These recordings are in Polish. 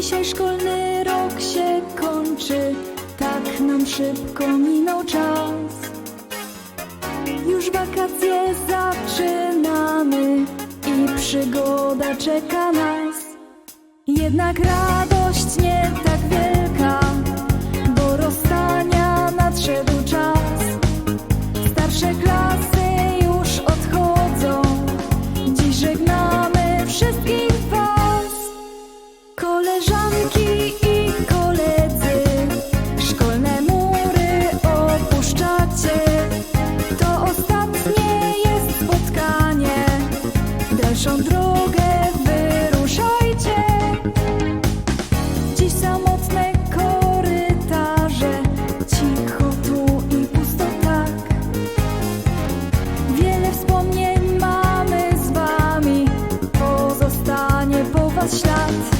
Dzisiaj szkolny rok się kończy, tak nam szybko minął czas. Już wakacje zaczynamy i przygoda czeka nas. Jednak radość nie tak wielka, bo rozstania nadszedł czas. Starsze klasy już odchodzą, dziś żegnamy Kopfhausstadt.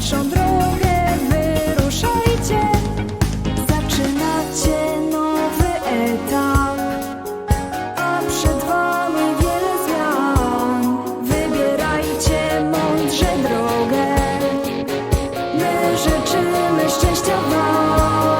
Dalszą drogę wyruszajcie. Zaczynacie nowy etap, a przed wami wiele zmian. Wybierajcie mądrze drogę. My życzymy szczęścia wam.